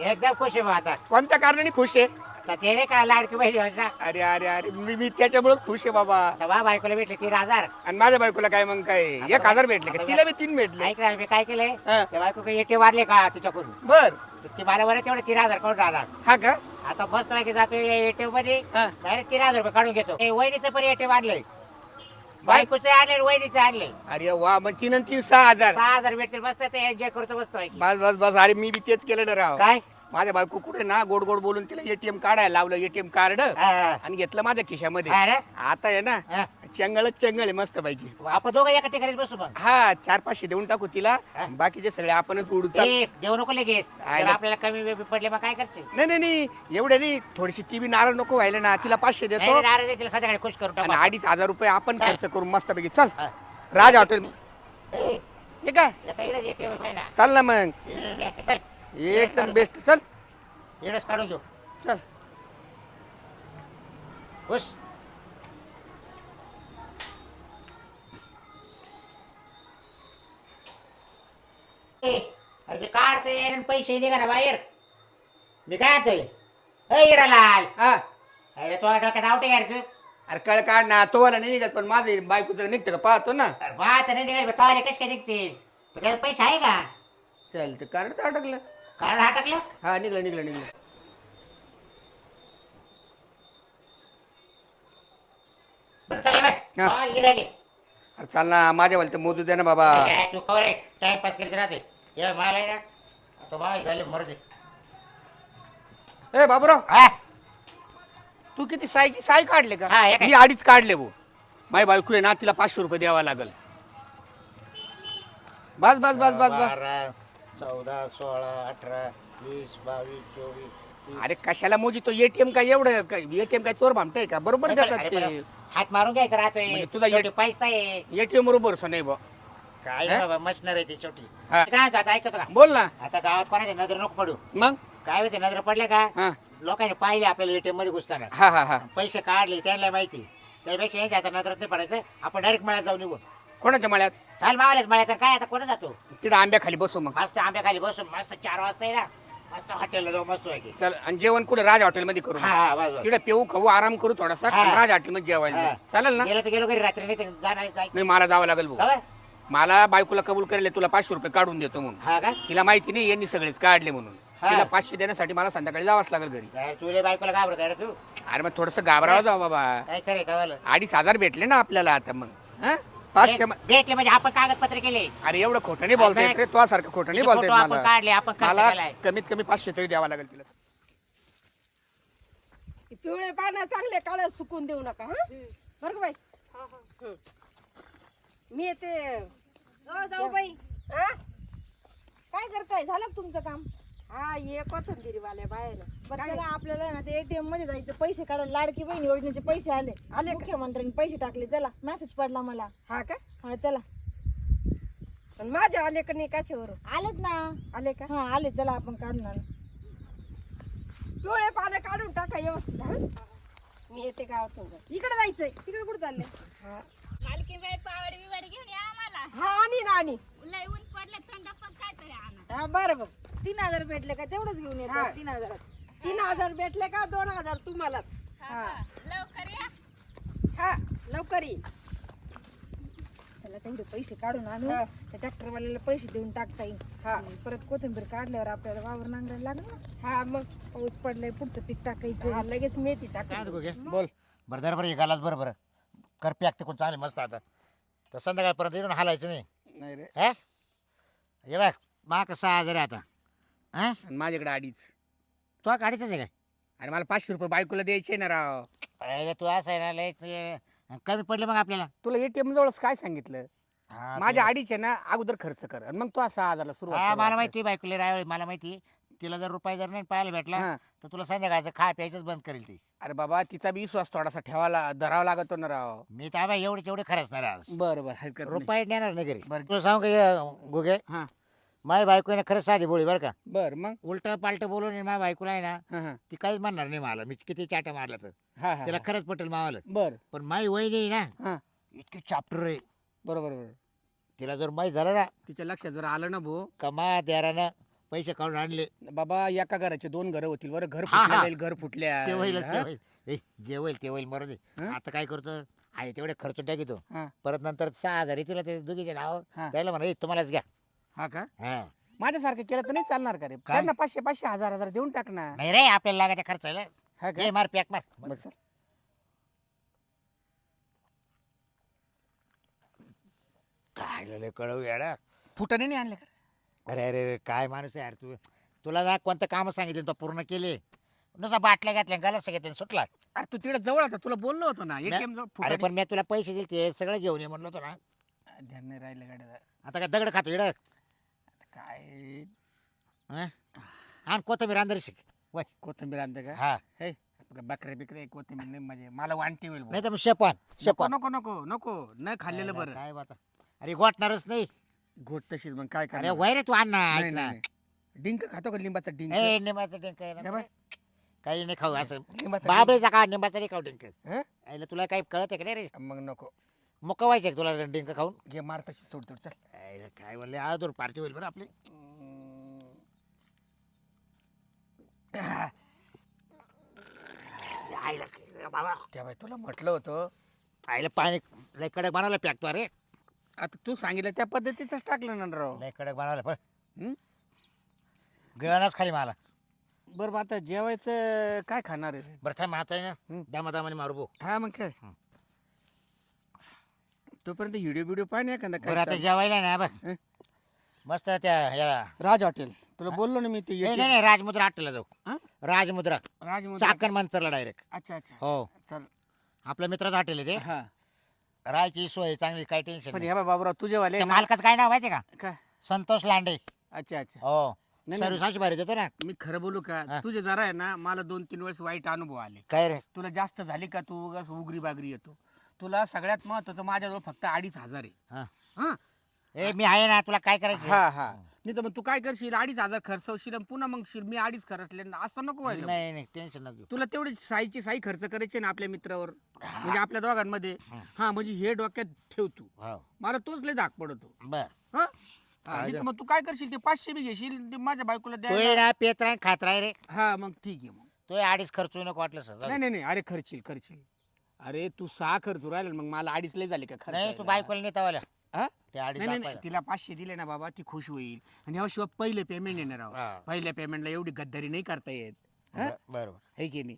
एकदम खुश आहे बा आता. कोणत्या कारणाने खुश आहे? तर ते नाही का लाडकी बहिणी वर्षा अरे अरे अरे मी मी त्याच्यामुळेच खुश आहे बाबा. तर बा बायकोला भेटले तीन हजार. आणि माझ्या बायकोला काय मग काय? एक हजार भेटले का? तिला बी तीन भेटले. ऐक ना मी काय केलंय? हा. त्या बायको एटी मारले का तिच्याकडून? बर. तर ती मला बरं तेवढे तीन हजार काढून राहणार. हा का? आता मस्त पैकी जातो एटीएममध्ये हा. डायरेक्ट तीन हजार रुपये काढून घेतो. हे वहिनीचं पण एटीएम आणलंय. बायकोचं आणले वहिनीचं आणले अरे वा मग तीन आणि तीन सहा हजार. सहा हजार भेटतील मस्त ते एन्जॉय करतो मस्त पैकी बस बस बस. अरे मी बी तेच केलं ना राव. काय? माझ्या बायको कुठे ना गोड गोड बोलून तिला एटीएम काढायला लावलं एटीएम कार्ड हा. आणि घेतलं माझ्या खिशामध्ये? आता आहे ना हा. चंगळच चंगळ आहे मस्त पैकी आपण दोघं एका ठिकाणी बसू मग. हा चार पाचशे देऊन टाकू तिला. हा. बाकीचे सगळे आपणच उडू चाल. ए, देऊ नको लगेच. जर. आपल्याला कमी बेबी पडले मग काय करते नाही नाही नाही. एवढे नाही. थोडीशी ती बी नाराज नको व्हायला ना. तिला पाचशे देतो. तिला संध्याकाळी खुश करून आणि टाकू अडीच हजार रुपये आपण. खर्च करू मस्त पैकी चल. हा. राज हॉटेल. ए, हे काय? ATM आहे ना. चल ना मग. चल. एकदम बेस्ट चल. इकडेच काढून घेऊ. चल. खुश ए, अरे ते काढते आणि पैसे निघा ना बाहेर. मी काय आणतोय? हिरालाल. हा. अरे तो डोक्यात आवटे यार तू. अरे कळ काढ ना तो वाला नाही निघत पण माझं बायकोचं निघतं का? पाहतो ना. अरे बा तर नाही निघाल तवाले कसे काय निघतील? पण त्याला पैसे आहे का? चल ते कार्ड तर अटकलं? कारण हटकलं हा निघलं निघलं निघलं. बरं चला बाय. हा. हा, निघाले अरे चाल ना माझ्या वाला तर मोदू दे ना बाबा. काय तू कवर आहे? टाइमपास करीत राहते. ये मला आहे ना. आता बाय झाले मरते ए बाबूराव. हा? तू किती साईची साई काढले का? हा, हे काय? मी अडीच काढले भाऊ माझी बायको आहे ना तिला पाचशे रुपये द्यावा लागल. बस बस बस बस बस. बारा चौदा सोळा अठरा वीस बावीस चोवीस तीस. अरे कशाला मोजी तो एटीएम काय एवढं एटीएम काय चोर भामटाय का? बरोबर देतात अरे ते. हात मारून घ्यायचा राहतोय. म्हणजे तुझा शेवटी पैसा आहे. एटीएम बरोबर सो नाही बा. काय हा? बाबा मशनर आहे ते शेवटी. हा. काय म्हणतो आता ऐकतो का बोल ना. आता गावात कोणाच्या नजर नको पडू. मग? काय होते नजर पडले का? हा. लोकांनी पाहिले आपल्याला एटीएममध्ये घुसताना. हा हा हा. पैसे काढले त्यांना माहिती. त्यापेक्षा यांच्या आता नजरात नाही पडायचं. आपण डायरेक्ट मळ्यात जाऊन निघू. कोणाच्या मळ्यात? चाल मावालेच मळ्यात. तर काय आता कोण जातो? तिथं आंब्याखाली बसू मग. मस्त आंब्याखाली बसून मस्त चार वाजता ना. मस्त हॉटेलला जाऊ मस्त आहे. चल आणि जेवण कुठे? राज हॉटेलमध्ये करू हा हा बस बस. तिकडे पेऊ खाऊ आराम करू थोडासा हा. आणि राज हॉटेलमध्ये जेवायला हा. चालेल ना? गेलो तर गेलो घरी रात्री नाही तर जाणार जायचं. नाही मला जावं लागेल भाऊ. खबर? मला बायकोला कबूल करेल तुला पाचशे रुपये काढून देतो म्हणून. हा का? तिला माहिती नाही यांनी सगळेच काढले म्हणून. हा. तिला पाचशे देण्यासाठी मला संध्याकाळी जावंच लागेल घरी. तुले बायकोला घाबरत आहे रे तू. अरे मग थोडस घाबरावं जाऊ बाबा. काय करे अडीच हजार भेटले ना आपल्याला आता मग हा? पाचशे म- भेटले म्हणजे आपण कागदपत्र केले. अरे एवढं खोटं नाही बोलता येत रे. तो सारखं खोटं नाही किती बोलता फोटो येत आपण मला. काढले आपण खर्च मला केलाय. कमीत कमी पाचशे तरी द्यावा लागेल तिला. पिवळे पानं चांगले काळ सुकून देऊ नका हा? बरं का बाई? हं. मी येते. जाऊ बाई. हा? काय करताय? झालं का तुमचं काम? हा ये कोथंबिरी वाले बाहेर. बरं चला आपल्याला ना ते एटीएममध्ये जायचं. पैसे काढायला लाडकी बहीण योजनेचे पैसे आले. आले मुख्यमंत्र्यांनी पैसे टाकले. चला मेसेज पडला मला. हा का? हा चला. आणि माझ्या आले का नाही काचेवर आलेत ना. आले का? हा आले. चला आपण काढून आणू पिवळे पानं काढून टाका व्यवस्थित. हा? मी येते गावातून. इकडे जायचंय. तिकडे कुठे चालले हा. मालकीबाई पावडी बिवाडी घेऊन या आम्हाला. हा आणि ना आणि. लय ऊन पडलं थंड पण काय तरी आणा. हा बरं बरं. तीन हजार भेटले का? तेवढंच घेऊन हा. येतो तीन हजारात तीन हजार भेटले का? दोन हजार तुम्हालाच. हा. लवकर या. हा लवकर ये. चला तेवढे पैसे काढून आणू. हा. त्या ट्रॅक्टरवाल्याला पैसे देऊन टाकता येईल. हा. आणि परत कोथिंबीर काढल्यावर आपल्याला वावर नांगरायला लागणार ना? हा मग. पाऊस पडलाय पुढचं पीक टाकायचं. हा, लगेच मेथी टाक बोल. बरं जरा बरं एकालाच बरं बरं. कर पॅक ते कोण चांगले मस्त आता. तर संध्याकाळपर्यंत येऊन हालायचं नाही. नाही रे. हे? हे बघ मा का सहा हजार आहे आता. हा? आणि माझ्याकडे अडीच. तो गाडीतच आहे काय अरे मला पाचशे रुपये बायकोला द्यायचे ना राव. अरे तू असं आहे ना लय ते- कमी पडले मग आपल्याला. तुला एटीएम जवळच काय सांगितलं? हा, माझ्या अडीच आहे ना अगोदर खर्च कर. आणि मग तो सहा हजारला हा सुरुवात मला माहिती बायकोले रायवळी मला माहिती तिला जर रुपये जर नाही पाहायला भेटला हा. तर तुला संध्याकाळचं खा प्यायचंच बंद करेल ती. अरे बाबा तिचा बी विश्वास थोडासा ठेवायला धरावा लागतो ना राव. मी तर आबा एवढे तेवढे खरंच नाही आज बरं बरं हरकत नाही. रुपये नेणार नाही घरी. बरं. तुला सांगू का गुगे? हा. माझ्या बायकोने खरंच साधी बोळी बरं का. बर मग? उलट पालट बोलून माझ्या बायकोला आहे ना हा हा. ती काहीच म्हणणार नाही मला. मी किती चाटा मारला तर. हा हा तिला हा. खरंच पटेल मावाला. बर. पण माई वय नाही ना हा. इतकी चाप्टर आहे. बरोबर बरोबर. तिला जर माहीत झालं ना तिच्या लक्षात जर आलं ना भाऊ कमा देरानं पैसे काढून आणले. बाबा एका घराचे दोन घर होतील बरं. घर हा, हा. फुटल्या जाईल घर फुटल्या. ते होईल हा? ते होईल. ए, जे होईल ते होईल मरू दे. हं? आता काय करतो? आहे तेवढे खर्च टाकितो हा. परत नंतर सहा हजार येतील ते दोघीचे नाव हा. त्याला म्हणा "ए, तुम्हालाच घ्या. हा का? हा. माझ्यासारखं केलं तर नाही चालणार का रे? काय? त्यांना पाचशे पाचशे हजार हजार देऊन टाक ना. नाही रे आपल्याला लागायच्या खर्चाला हा का? घे मार पॅक मार. बरं चल. काय कळव याडा फुटाने नाही आणले का अरे अरे अरे काय माणूस आहे यार तू? तुला ना कोणतं काम सांगितलं तो पूर्ण केले. नुसता बाटल्या घातल्या गलास घेतल्या सुटला. अरे तू तिकडे जवळ होता. तुला बोललो होतो ना. एटीएम जवळ अरे पण मी तुला पैसे दिले ते सगळं घेऊन ये म्हणलं होतं ना. ध्यान नाही राहिलं गाड्या आता काय दगड खातो इड काय? आणि कोथंबीर अंदर शिक वय. कोथिंबीर आणते का? हा. हे बकरे बिकरे कोथिंबीर नाही म्हणजे मला वांटी होईल भाऊ. नाही तर मग शेपवान नको शेपवान. नको नको नको नाही खाल्लेलं बरं. काय बात अरे गोठणारच नाही. घोट तशीच मग काय अरे करणार? वय रे तू अण्णा नाही, ऐक ना. नाही, नाही. डिंक खातो का लिंबाचा डिंक? ए निंबाचं डिंक आहे. काही नाही खाऊ असं. लिंबाचा बाबळीचा का निंबाचा नाही खाऊ डिंक? हं? आईला तुला काही कळत आहे का नाही रे? मग नको. मुका व्हायचं तुला डिंक खाऊन? घे मार तशीच थोडी थोडी चल. आईला काय म्हणले आदूर पार्टी होईल बरं आपली. आईला बाबा? त्या बाई तुला म्हटलं होतं. आईला पाणी लय कडक बनवलं पॅक तू अरे. आता तू सांगितलं त्या पद्धतीचंच टाकलं ना राव. लय कडक बनवलं पण हं? गिळणाच खाली मला. बरं मग आता जेवायचं काय खाणार आहे? बरं थांब आता आहे ना. हं. दामा दामाने मारू भाऊ. हा मग काय हं. तोपर्यंत व्हिडिओ बिडिओ पाह ना एखादा बरं काय आता जेवायला ना बघ. हं? मस्त त्या याला राज हॉटेल. तुला बोललो ना मी ते नाही. नाही नाही, राजमुद्रा हॉटेलला जाऊ. हं? राजमुद्रा. राज म्हणतो- चाकण मानसरला डायरेक्ट अच्छा अच्छा. हो. चल. आपल्या मित्राचं हॉटेल आहे ते. हा. राहायची सोय चांगली काही टेन्शन पण नाही. ह्या बा बाबूराव तुझेवाले त्या ना- मालकाचं काय नाव माहिती का? काय? संतोष लांडे. अच्छा अच्छा. हो. नाही, सर्विस अशी भारी देतो ना. मी खरं बोलू का? हा. तुझे जरा आहे ना मला दोन तीन वेळेस वाईट अनुभव आले. काय रे? तुला जास्त झाली का? तू उगाच उगरी बागरी येतो. तुला सगळ्यात महत्वाचं माझ्याजवळ फक्त अडीच हजार आहे. हा. हा? ए मी आहे ना तुला काय करायचं? हा हा. नाही तर मग तू काय करशील? अडीच हजार खर्चवशील आणि पुन्हा मग शील मी अडीच खर्चले असं नको व्हायला नाही नाही टेन्शन नको घेऊ. तुला तेवढी साईची साई खर्च करायची ना आपल्या मित्रावर म्हणजे आपल्या दोघांमध्ये. हा. म्हणजे हे डोक्यात ठेव तू. हो. मला तोच लय धाक पडतो. बर. हा? हा, नाही तर मग तू काय करशील? ते पाचशे बी घेशील ते माझ्या बायकोला तो द्यायला ना पेत खात रे. हा मग ठीक आहे मग. तो अडीच खर्च नको वाटलं सर नाही नाही नाही अरे खर्चील खर्चील. अरे तू सहा खर्च राहिला मग मला अडीच लय झाले का खर्च नाही तू बायकोला नाही तवाला हा? ते अडीच नाही नाही नाही, दाखवायला. तिला पाचशे दिले ना बाबा ती खुश होईल. आणि ह्या शिवाय पहिले पेमेंट येणार आहो हा. पहिल्या पेमेंटला एवढी गद्दारी नाही करता येत. हा? ब- बरोबर. है की नाही?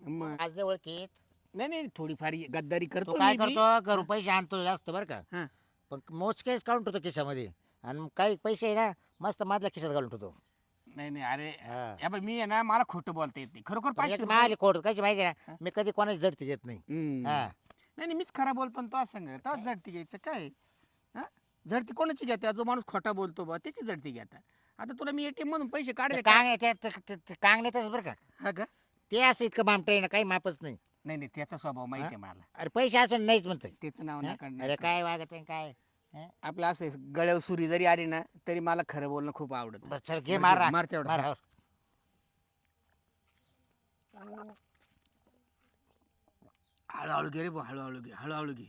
मग आज ओळखीत. नाही नाही थोडीफार गद्दारी तू करतो काय मी बी. करतो? घरून पैसे आणतो जास्त बरं का. हा. पण मोजकेच काढून ठेवतो खिशामध्ये. आणि मग काही पैसे आहे ना मस्त माझ्या खिशात घालून ठेवतो. नाही नाही अरे हा. या बाई, मी आहे ना मला खोटं बोलता येत नाही. खरोखर पाचशे रुपये- माझी कोट कशी माहिती आहे ना मी कधी कोणाची जडती घेत नाही. हम्म. हा. नाही नाही मीच खरा बोलतो आणि तो सांग. तो झडती घ्यायचं काय? झडती कोणाची घेता जो माणूस खोटा बोलतो बा त्याची झडती घेता आता तुला मी एटीएम मधून पैसे काढले का? कांग ते- ते- ते- ते कांग तसं बरं का हा का ते असं इतकं बामट आहे ना काही मापच नाही नाही नाही त्याचा स्वभाव माहिती आहे मला अरे पैसे असून नाहीच म्हणतोय त्याचं नाव हा? अरे काय वागत आहे काय हा? आपलं असं आहे, गळ्यावर सुरी जरी आली ना तरी मला खरं बोलणं खूप आवडत बरं चल घे बरं, मार घे. मार तेवढं. मार, हो. हळूहळू घे रे भाऊ हळूहळू घे हळूहळू घे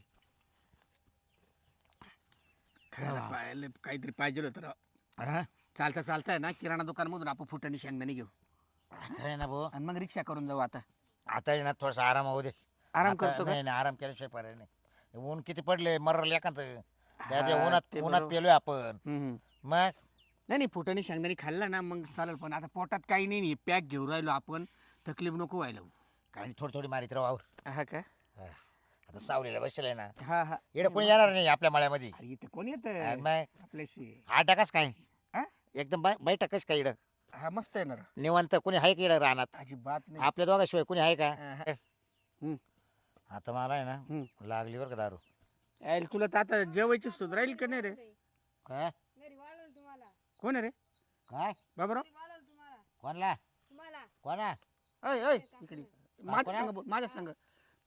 खायला काहीतरी पाहिजे होतं राव. हा? चालता चालता आहे ना किराणा दुकान मधून आपण फुटाने शेंगदाणे घेऊ. आहे ना भाऊ. आणि मग रिक्षा करून जाऊ आता. आता आहे ना थोडासा आराम होऊ दे. आराम आता करतो का? नाही नाही आराम केल्याशिवाय पर्याय नाही. ऊन किती पडले मरल एखाद. त्या हा, उन्हात ते उन्हात बरोबर. पेलोय आपण. हम्म. मग? नाही नाही फुटाने शेंगदाणे खाल्ला ना मग चालेल पण आता पोटात काही नाही पॅक घेऊन राहिलो आपण तकलीफ नको व्हायला. काही थोडी थोडी मारित राहू आवर. हा का? आता सावलीला बसले ना. हा हा. इकडे कोणी येणार नाही आपल्या मळ्यामध्ये? अरे इथे कोण येत? आणि मग आपल्याशी. आठ टाकाच काय? हा? एकदम बै- बैठकच काय इकडं? हा मस्त आहे ना राव. निवांत कोणी आहे का इकडं राहणार अजिबात नाही. आपल्या दोघाशिवाय कोणी आहे का? हा, हा. हम्म. आता मला आहे ना हम्म. लागली बरं का दारू. यायला तुला तर आता जेवायची सुध राहील का नाही रे? काय? घरी वाढवलं तुम्हाला. कोण आहे रे? काय? बाबराव? वाढवलं तुम्हाला. कोणला? तुम्हाला. कोणा? अय अय इकडे. माझ्या संग बोल माझ्या संग.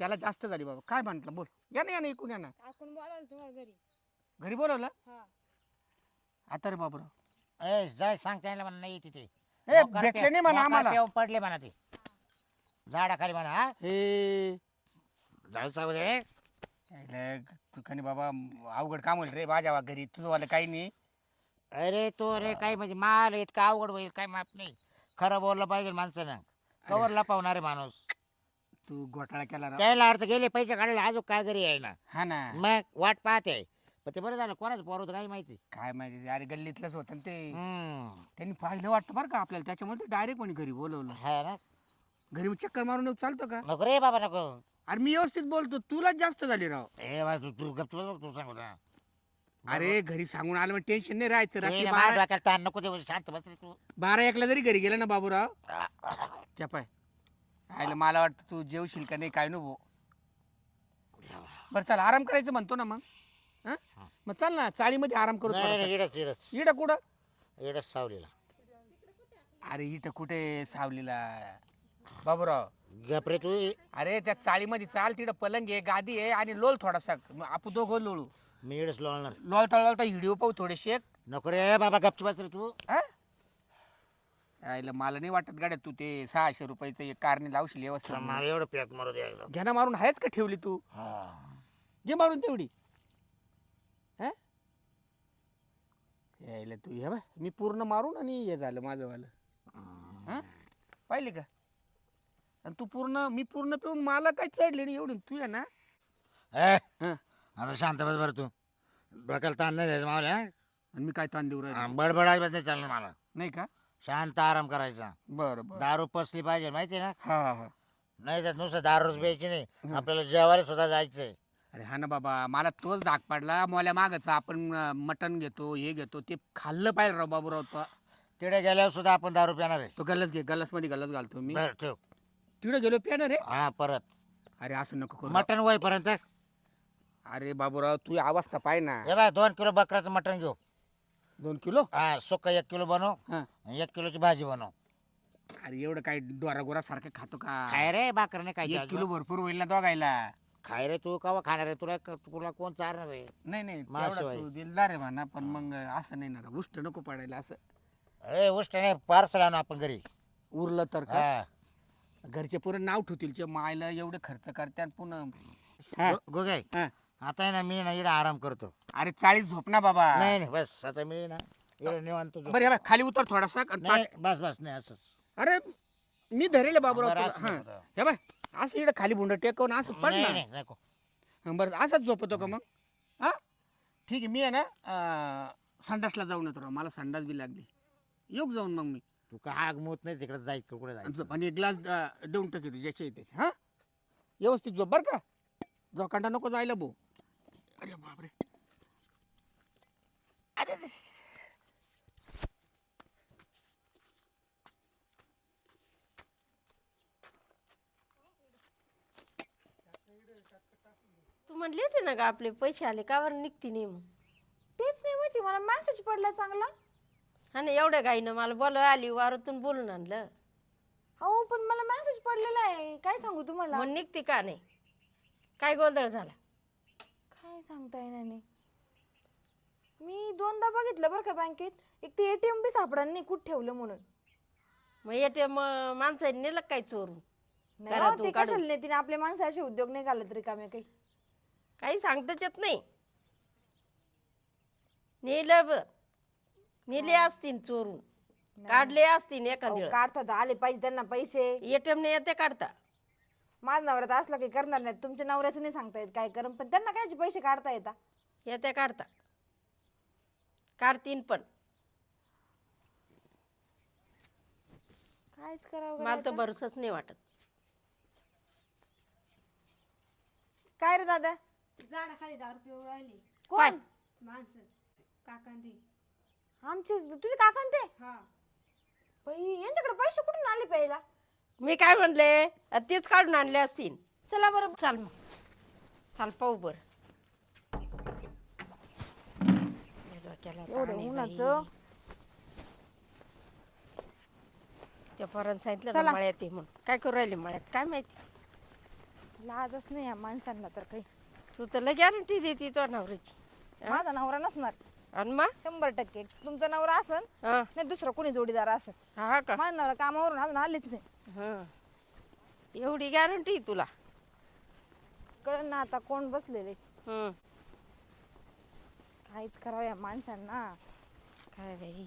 त्याला जास्त झाली बाबा. काय म्हटलं बोल. या ना या ना इकडून या ना. आपण बोलावलं तुम्हाला घरी. घरी बोलवलं? हा. आता रे बाबराव. ए जाय सांग त्यांना म्हणा नाही तिथे ए भेटले नाही म्हणा आम्हाला. पडले म्हणा ते. झाडाखाली म्हणा हा. हे. झाड सांगू दे बाबा अवघड काम होईल रे माझ्या घरी. तुझं वाला काही नाही. अरे तो रे काय म्हणजे माल इतका अवघड होईल काय माप नाही. खरं बोललं पाहिजे माणसानं. कवर लपवणार आहे माणूस. तू घोटाळा केला राव. त्याला अर्थ गेले पैसे काढले अजून काय घरी आहे ना? हा ना. मग वाट पाहते. पण ते बरं झालं कोणाचं पोर होतं काय माहिती? काय माहिती अरे गल्लीतलंच होतं ना ते. हम्म. त्यांनी पाहिलं वाटतं बरं का आपल्याला त्याच्यामुळे ते डायरेक्ट कोणी घरी बोलवलं. हा ना. घरी मग चक्कर मारून येऊ चालतो का? नको रे बाबा नको. अरे मी व्यवस्थित बोलतो तुलाच जास्त झाली राव. ए बा तू तू तू तू सांगू ना. अरे घरी सांगून आलं मग टेन्शन नाही राहायचं रात्री माझ्या बारा डोक्याला ताण नको देऊ शांत बस रे तू. बारा एकला जरी घरी गेला ना बाबूराव. त्या पाय. आयला मला वाटतं तू जेवशील का नाही काय नको. बरं चल आराम करायचं म्हणतो ना मग. हं? मग चल ना चाळीमध्ये आराम करू नाही, थोडासा. नाही, इडच इडच. इडं कुठं? इडच सावलीला. अरे इथं कुठे सावलीला? बाबूराव. गप रे तू. अरे त्या चाळीमध्ये चाल तिथं पलंग आहे गादी आहे आणि लोल थोडासा. मग आपण दोघं लोळू. मी इडच लोळणार. लोळता लोळता व्हिडिओ पाहू थोडेसे. नको रे बाबा गपची बस रे तू. हं? आईला मला नाही वाटत गाड्या तू ते सहाशे रुपयाचं एक कारणे लावशील व्यवस्थित. मला एवढं पॅक मारू द्यायला घ्याना मारून आहेच का ठेवली तू? घे मारून तेवढी. हं? यायला तू हे बा मी पूर्ण मारून आणि हे झालं माझं वालं हं? पाहिले का? आणि तू पूर्ण मी पूर्ण पिऊन मला काय चढले नाही एवढी तू आहे ना. ए हं. आता शांत बस बरं तू. डोक्याला ताण नाही द्यायचं मला आणि मी काय ताण देऊ राहिलो? बडबड अजिबात नाही चालणार मला. नाही का? शांत आराम करायचा. बरं बरं. दारू पसली पाहिजे माहिती आहे ना? हा हा हा. नाही तर नुसतं दारूच प्यायची नाही. आपल्याला जेवायला सुद्धा जायचंय. अरे हा ना बाबा. मला तोच धाक पडला. मोल्या मागचा आपण अं, मटण घेतो हे घेतो ते खाल्लं पाहिजे राव बाबूराव तो. तिकडे गेल्यावर सुद्धा आपण दारू पिणार आहे. तो गल्लस घे गल्लसमध्ये गल्लस घालतो मी. बरं ठेव. तिकडे गेलो पिणार रे हा परत. अरे असं नको करू. मटण वयपर्यंत अरे बाबूराव तू अवस्था पाय ना. हे बाय दोन किलो बकराचं मटण घेऊ. दोन किलो? हा सुक्क एक किलो बनव. हा. आणि एक किलोची भाजी बनव. अरे एवढं काय डोरा गोरा सारखं खातो का? खाय रे बाकरने काय एक किलो भरपूर होईल ना दोघायला. खाय रे तू कवा खाणार आहे? तुला तुला कोण चारणार आहे? नाही नाही तू दिलदार आहे म्हणा पण मग असं नाही ना उष्ट नको पडायला असं. ए उष्ट नाही पार्सल आणू आपण घरी. उरलं तर का? हा. घरचे पुरं नाव ठेवतील चे मायला एवढे खर्च करते आणि पुन्हा. हा, गो- हा. आता आहे ना मी ना इकडे आराम करतो. अरे चाळीस झोप ना बाबा. नाही नाही बस आता मी ना इकडे निवांत झोप- बरं हे बघ, खाली उतर थोडासा आणि नाही पाठ- बस बस नाही असंच. अरे मी धरेल बाबूराव बरं, तुला. असं हा. नको. हे बाय असं इकडे खाली भुंड टेकवून असं पड नाही ना. नाही नको. हं, बरं असंच झोपतो का मग? हा? ठीक आहे मी आहे ना अं, संडासला जाऊन येतो राव. मला संडास बी लागली. येऊ का जाऊन मग मी? तू का आग मोत नाही तिकडे जायचं कुठे आणि जायचं झोप. आणि एक ग्लास देऊन टाकी तू ज्याच्या त्याचे हा? व्यवस्थित झोप बरं का? जोकांडा नको जायला भाऊ. अरे बापरे. अरे अरे. तू म्हणली होती ना का आपले पैसे आले का बरं निघती नाही मग तेच नाही माहिती मला मेसेज पडला चांगला. हा ना एवढ्या गाईनं मला बोलवा आली वारातून बोलून आणलं. हो पण मला मेसेज पडलेला आहे. काय सांगू तुम्हाला? मग निघते का नाही? काय गोंधळ झाला? काय सांगता येणार नाही मी दोनदा बघितलं बरं का बँकेत. एक ते एटीएम बी सापडा नाही कुठं ठेवलं म्हणून. मग मग माणसाने नेलं काय चोरून? नाही हो, घरातून ते काढून. कशाला नेतील आपले माणसं असे उद्योग नाही घालत रिकामे काही. काही सांगताच येत नाही. नेलं ब नेले असतील चोरून. काढले असतील एखाद अहो, काढतात आले पाहिजे त्यांना पैसे. एटीएम ने येते काढता. माझ्या नवऱ्यात असला काही करणार नाही तुमच्या नवऱ्याचं नाही सांगता येत काय करन पण त्यांना कायचे पैसे काढता येतात येते काढता. काढतीन पण. कायच करावं मला तर? भरोसाच नाही वाटत. काय रे दादा? झाडाखाली दारू पिऊ राहिली. कोण? माणसं. काकांती. आमचे तुझे काका न ते हा. बाई, यांच्याकडे पैसे कुठून आले प्यायला? मी काय म्हणले? तेच काढून आणले असतील. चला बरं चाल मग. चाल पाहू बर. एवढं उन्हाचं? त्या पोरानं सांगितलं चला. ना मळ्यात ये म्हणून. काय करू राहिले मळ्यात? काय माहिती? लाजच नाही या माणसांना तर काही. तू तर लय गॅरंटी देते तो नवऱ्याची. माझा नवरा नसणार. आणि मग? शंभर टक्के. तुमचा नवरा असन हा. नाही दुसरं कोणी जोडीदार असन. हा का? माझा नवरा कामावरून अजून आलेच नाही. हा. एवढी गॅरंटी तुला. कळ ना आता कोण बसलेले. काहीच करावं या माणसांना. काय बाई.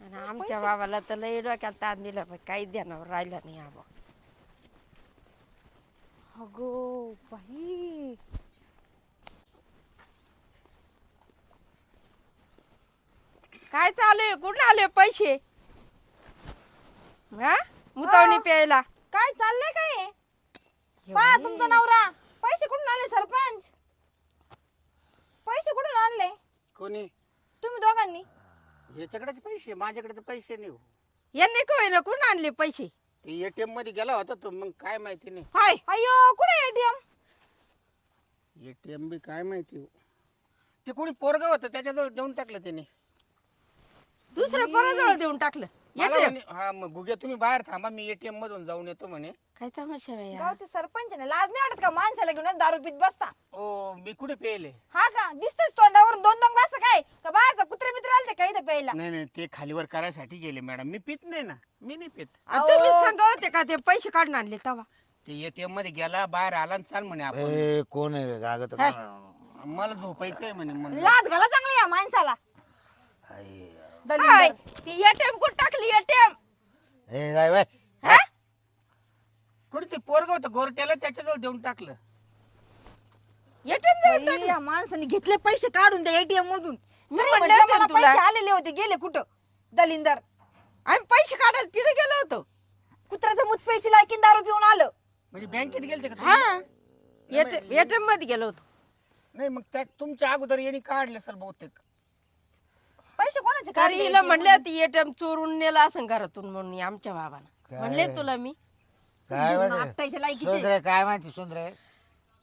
आणि आमच्या बाबाला तर लई डोक्यात ताण दिला पण काही ध्यानावर राहिला नाही आबा अगो बाई. काय चालू आहे? कुठे आले पैसे? हा? मुतवणी प्यायला. काय चाललंय काय पहा बाई. तुमचा नवरा. पैसे कुठून आले सरपंच? पैसे कुठून आणले? कोणी? तुम्ही दोघांनी. याच्याकडेच पैसे माझ्याकडे तर पैसे नाही हो. यांनी काय ना कुठून आणले पैसे? ते एटीएममध्ये गेला होता तो मग काय माहिती नाही. हाय. अयो कुठे एटीएम एटीएम बी काय माहिती हो. ते कोणी पोरगा होतं त्याच्याजवळ देऊन टाकलं त्याने. दुसऱ्या पोराजवळ देऊन टाकलं. मला म्हणे, हा मग तुम्ही बाहेर थांबा मी एटीएम मधून जाऊन येतो म्हणे. काय तमाशा? गावचे सरपंच आहे ना लाज नाही वाटत का माणसाला घेऊन दारू पित बसता? ओ मी कुठे पेले हा का? दिसतच तोंडावरून दोन दोन ग्लास काय? का बाहेरचा कुत्रे मित्र आले काही तर प्यायला? नाही नाही ते खालीवर करायसाठी गेले मॅडम. मी पित नाही ना. मी नाही पित. आ, तुम्ही सांगा होते का ते पैसे काढून आणले तवा ते एटीएममध्ये गेला बाहेर आला आणि चाल म्हणे आपण. ए, कोण आहे कागद? मला झोपायचंय म्हणे म्हणलं. लाद घाला चांगला या माणसाला. हाय ती एटीएम कुठं टाकली एटीएम बाय कुठे ते पोरग होतं गोरट्याला त्याच्याजवळ देऊन टाकलं. एटीएम बाई, या माणसाने घेतले पैसे काढून त्या एटीएम मधून. मी तरी म्हणले म्हटलं होते मला तुला. पैसे आलेले होते गेले कुठं? दलिंदर. आम्ही पैसे काढायला तिथे गेलो होतो. कुत्र्याचं मूत पैसे लायकीन दारू पिऊन आलं. म्हणजे बँकेत गेलते का हा. तुम्ही? एटीएममध्ये गेलो होतो. नाही मग त्या तुमच्या अगोदर यांनी काढले सर बहुतेक. पैसे कोणाचे तरी हिला म्हणले ती एटीएम चोरून नेला असं घरातून म्हणून आमच्या बाबाला. म्हणले तुला मी. काय लायकीचे. सुंदर काय माहिती सुंदर?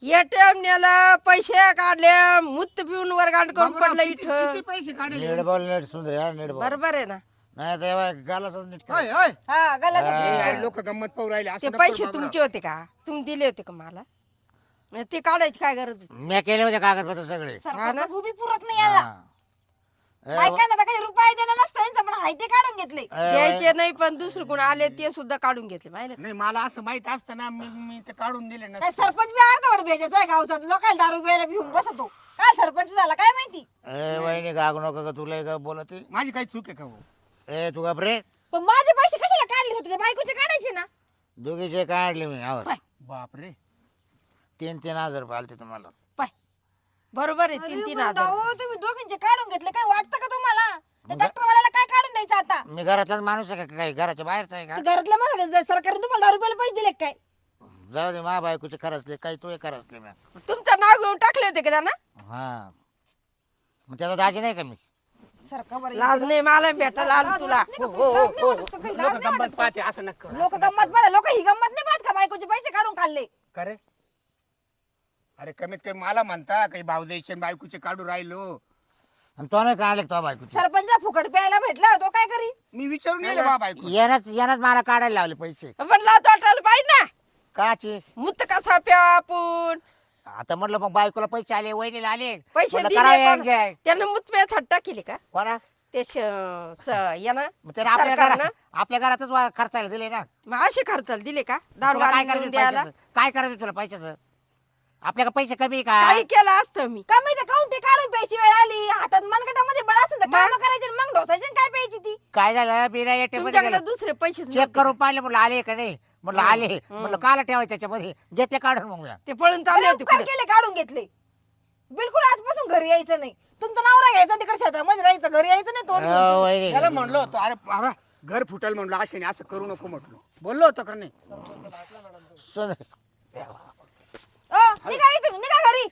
एटीएम नेला पैसे काढले मुत्त पिऊन वर्गांड करून बाबूराव, पडलं किती- इथं. किती पैसे काढले? नीट बोल नीट सुंदर हा नीट बोल. बरोबर आहे ना. नाही तेव्हा गालाच नीट कर. होय होय हा गलासाठी लोक गंमत पाहू राहिले ते असं नको पैसे बाबूराव. तुमचे होते का? तुम्ही दिले होते का मला? मग ते काढायची काय गरज होती? मी केले होते कागदपत्र सगळे. उभी पुरत नाही याला. हा. बायकांना तर काही रुपये देणं नसतं यांचं, पण हाय ते काढून घेतले. द्यायचे नाही पण दुसरे कोण आले ते सुद्धा काढून घेतले पाहिलं नाही मला असं माहीत असतं ना मी मी ते काढून दिले ना काय सरपंच बी अर्धवट भेजायचा आहे गावचा लोकांना दारू प्यायला घेऊन बसतो काय सरपंच झाला काय माहिती? ए वहिनी गागू नको का तुला का बोलत. आहे? माझी काही चूक आहे का भाऊ ए तू घाबरे पण माझे पैसे कशाला काढले होते? ते बायकोचे काढायचे ना. दोघीचे काढले मी आवर. बापरे. तीन तीन हजार रुपये आलते तुम्हाला. बरोबर आहे तीन तीन हजार. तुम्ही दोघींचे काढून घेतले काय वाटतं का तुम्हाला? त्या डॉक्टरवाल्याला काय काढून द्यायचं आता? मी घराचाच माणूस आहे का काही घराच्या बाहेरचा आहे का? ते घरातलं मला सरकारने तुम्हाला दारू प्यायला पैसे दिले का काय? जाऊ दे मा बायकोचे खरचले काही तू खरचले मी तुमचं नाव घेऊन टाकले होते का त्यांना? हा. मग त्याचा दाजी नाही का मी? सरकार बरं लाज नाही मला भेटायला आलो तुला. हो हो हो हो. लोक गंमत पाहते असं नका करू, लोक गंमत बघा लोक ही गंमत नाही पाहत का बायकोचे पैसे काढून काढले करू. का रे? अरे कमीत कमी मला म्हणता काही भावजाईचे बायकोचे काढू राहिलो. आणि तो नाही काढले तो बायकोचे? सरपंच फुकट प्यायला भेटला तो काय करी? मी विचारून येईल बा बायको यानच यानच मला काढायला लावले पैसे. पण लाज वाटायला पाहिजे ना. काचे? मुत कसा प्या आपण? आता म्हटलं मग बायकोला पैसे आले वहिनीला आले. पैसे म्हणलं दिले करावं पण enjoy. त्यानं मुत प्या थट्टा केली का? कोणा? ते श- स- यानं मग त्याने आपल्या सरकारनं? घरात आपल्या घरातच वा- खर्चायला दिले ना. मग असे खर्चाला दिले का? दारू तुला काय आणून करायचं द्यायला? पैशाचं? काय करायचं तुला पैशाचं? आपल्याला पैसे कमी आहे का? काही केलं असतं मी. का माहिती काऊन ते काढून प्यायची वेळ आली. हातात मनगटामध्ये बळ असेल तर काम करायचे आणि मग ढोसायचे आणि काय प्यायची ती? काय झालं? बिना एटीएममध्ये तुमच्याकडे गेलो. दुसरे पैसे चेक करून पाहिलं म्हटलं आले का नाही? म्हटलं आले. म्हटलं काला ठेवायचं त्याच्यामध्ये? घेतले काढून मग मी. ते पळून चालले बरे होते उपकार कुठे केले काढून घेतले. बिलकुल आजपासून घरी यायचं नाही. तुमचा नवरा घ्यायचा तिकडे शेतामध्ये राहायचं घरी यायचं नाही तोंड घेऊन. अहो, वहिनी. त्याला म्हणलो होतो अरे बाबा घर फुटल म्हणलो असे नाही असं करू नको म्हटलो बोललो होतो का नाही? सुंदर निघा इथून निघा घरी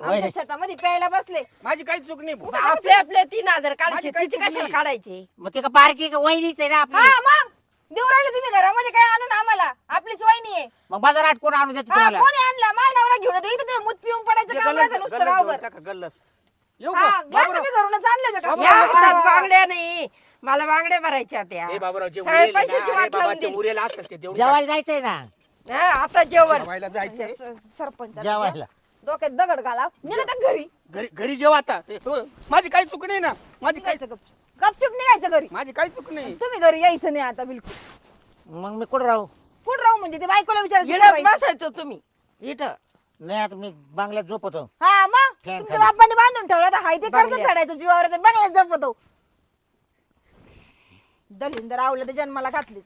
आमच्या शेतामध्ये प्यायला बसले. माझी काही चूक नाही भाऊ. आपले आपले तीन हजार काढायचे माझी काही तिचे चूक कशाला नाही. काढायचे? मग ते का वहिनीच आहे ना हा आपली मग. देऊ राहिले तुम्ही घरामध्ये काय आणून आम्हाला? आपलीच वहिनी आहे. मग बाजारात कोण देते हा तुम्हाला? कोणी आणला? माझा नवरा घेऊन येतो. इथं ते मूत पिऊन पडायचं जे काम गल्लस- राहतं नुसतं गल्लस गावभर. देऊन टाका, गल्लस येऊ हा का? ग्लास बाबूराव. बी घरूनच आणले होते का? या हातात बांगड्या नाही. मला बांगड्या भरायच्या होत्या. ए बाबूराव जे सगळे उरेल आहे पैशाची ना, अरे वाट बाबा लावून ते दिली. उरेल असेल ते देऊन टाक. जेवायला जायचंय ना? हा, आता जेवण. जेवायला जायचंय. सरपंच जेवायला. डोक्यात दगड घाला निघा घरी. घरी घरी जेव आता. ए, हो, माझी काही चूक नाही ना? माझी काही निघायचं गपचूप. गपचूप निघायचं घरी. माझी काही चूक नाही. तुम्ही घरी यायचं नाही आता बिलकुल. मग मी कुठं राहू? कुठं राहू म्हणजे? ते बायकोला विचारायचं इडत कुठं राहायचं? बसायचो तुम्ही. इथं नाही आता मी बांगल्यात झोपतो. हा मग? फॅन तुमच्या खाली. बापाने बांधून ठेवलं तर हाय ते कर्ज बंगल्यात. फेडायचं जीवावर तर बंगल्यात जपतो दलिंदर आवलं तर जन्माला घातली.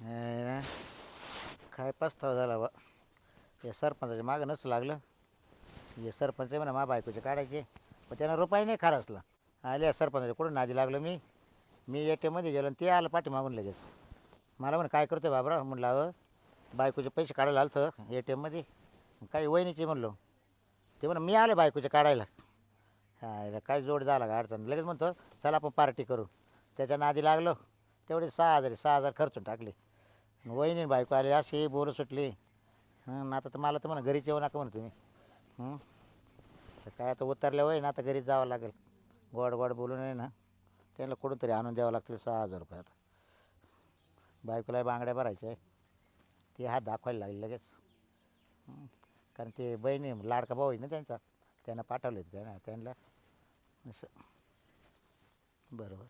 नाही ना. काय पस्तावा झाला बा. या सरपंचाच्या मागं नसं लागलं. हे सरपंच आहे म्हणा मा बायकोचे काढायचे. पण त्यानं रुपये नाही खरचला आले सरपंचाच्या कुठं नादी लागलं मी? मी ए टी एममध्ये गेलो आणि ते आलं पाठी मागून लगेच. मला म्हणे काय करतोय बाबरा? म्हणलं अहो बायकोचे पैसे काढायला आलं तर ए टी एममध्ये काही वहिनीचे म्हणलो. ते म्हणा मी आले बायकोचे काढायला. हा काय जोड झाला का अडचण? लगेच म्हणतो चला आपण पार्टी करू. त्याच्या नादी लागलो. तेवढे सहा हजार सहा हजार खर्चून टाकले. वहिनी नाही बायको आले अशी बोरं सुटली. हं आता तर मला तर म्हणा घरीच येऊ नका म्हणा तुम्ही. हं? तर काय आता उतरल्या वय ना आता घरीच जावं लागेल. गोड गोड बोलून आहे ना त्यांना कुठून तरी आणून द्यावं लागतील सहा हजार रुपये आता. बायकोला बांगड्या भरायच्या आहे ते हात दाखवायला लागले लगेच. हं. कारण ते बहिणी लाडका भाऊ आहे ना त्यांचा त्यांना पाठवले होते त्यांना त्यांना. असं. बरोबर.